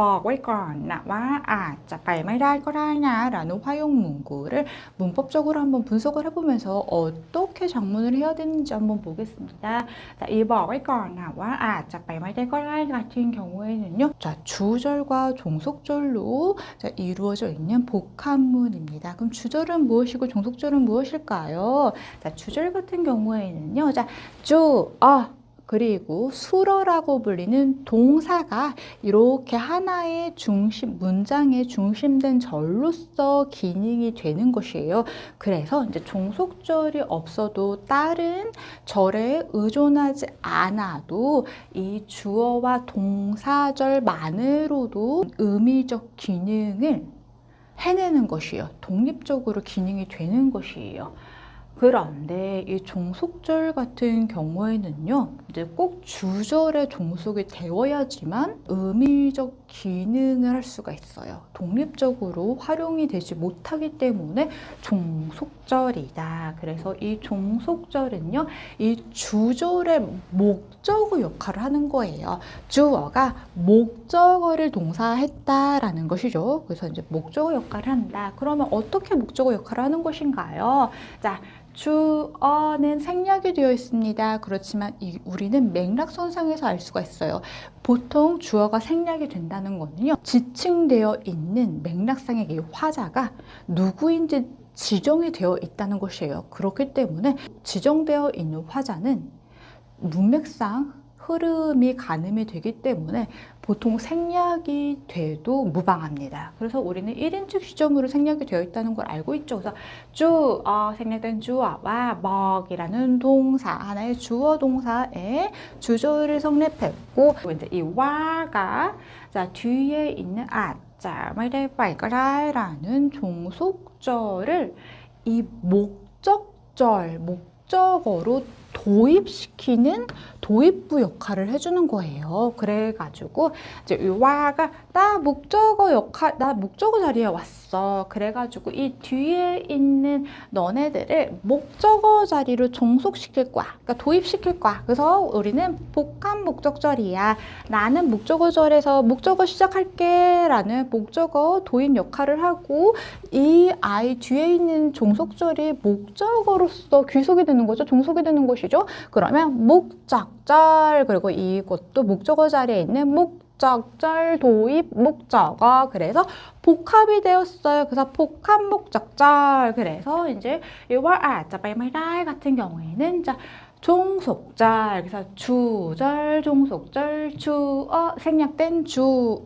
บอกไว้ก่อนนะว่าอาจจะไปไม่ได้ก็ได้นะ라는 활용 문구를 문법적으로 한번 분석을 해보면서 어떻게 장문을 해야 되는지 한번 보겠습니다. 자, 이 บอกไว้ก่อนนะว่าอาจจะไปไม่ได้ก็ได้ 같은 경우에는요. 자, 주절과 종속절로 자, 이루어져 있는 복합문입니다. 그럼 주절은 무엇이고 종속절은 무엇일까요? 자, 주절 같은 경우에는요. 자, 주, 어, 그리고 수러라고 불리는 동사가 이렇게 하나의 중심, 문장의 중심된 절로서 기능이 되는 것이에요. 그래서 이제 종속절이 없어도 다른 절에 의존하지 않아도 이 주어와 동사절만으로도 의미적 기능을 해내는 것이에요. 독립적으로 기능이 되는 것이에요. 그런데 이 종속절 같은 경우에는요, 이제 꼭 주절에 종속이 되어야지만 의미적 기능을 할 수가 있어요. 독립적으로 활용이 되지 못하기 때문에 종속절이다. 그래서 이 종속절은요, 이 주절의 목적어 역할을 하는 거예요. 주어가 목적어를 동사했다라는 것이죠. 그래서 이제 목적어 역할을 한다. 그러면 어떻게 목적어 역할을 하는 것인가요? 자, 주어는 생략이 되어 있습니다. 그렇지만 이, 우리는 맥락선상에서 알 수가 있어요. 보통 주어가 생략이 된다는 거는요. 지칭되어 있는 맥락상의 이 화자가 누구인지 지정이 되어 있다는 것이에요. 그렇기 때문에 지정되어 있는 화자는 문맥상 흐름이 가늠이 되기 때문에 보통 생략이 돼도 무방합니다. 그래서 우리는 1인칭 시점으로 생략이 되어 있다는 걸 알고 있죠. 그래서 주, 어, 생략된 주어 와 먹이라는 동사, 하나의 주어 동사에 주절을 성립했고, 이제 이 와가 자, 뒤에 있는 아, 자, 말대 빨까라라는 종속절을 이 목적절, 목적어로 도입시키는 도입부 역할을 해주는 거예요. 그래가지고 이제 이 와가 나 목적어 역할, 나 목적어 자리에 왔어. 그래가지고 이 뒤에 있는 너네들을 목적어 자리로 종속시킬 거야. 그러니까 도입시킬 거야. 그래서 우리는 복합 목적절이야. 나는 목적어절에서 목적어 시작할게라는 목적어 도입 역할을 하고 이 아이 뒤에 있는 종속절이 목적어로서 귀속이 되는 거죠. 종속이 되는 것이죠. 그러면 목적 절 그리고 이것도 목적어 자리에 있는 목적절 도입 목적어. 그래서 복합이 되었어요. 그래서 복합 목적절. 그래서 이제 이와 아자 빨말달 같은 경우에는 자 종속절. 그래서 주절 종속절 주어 생략된 주어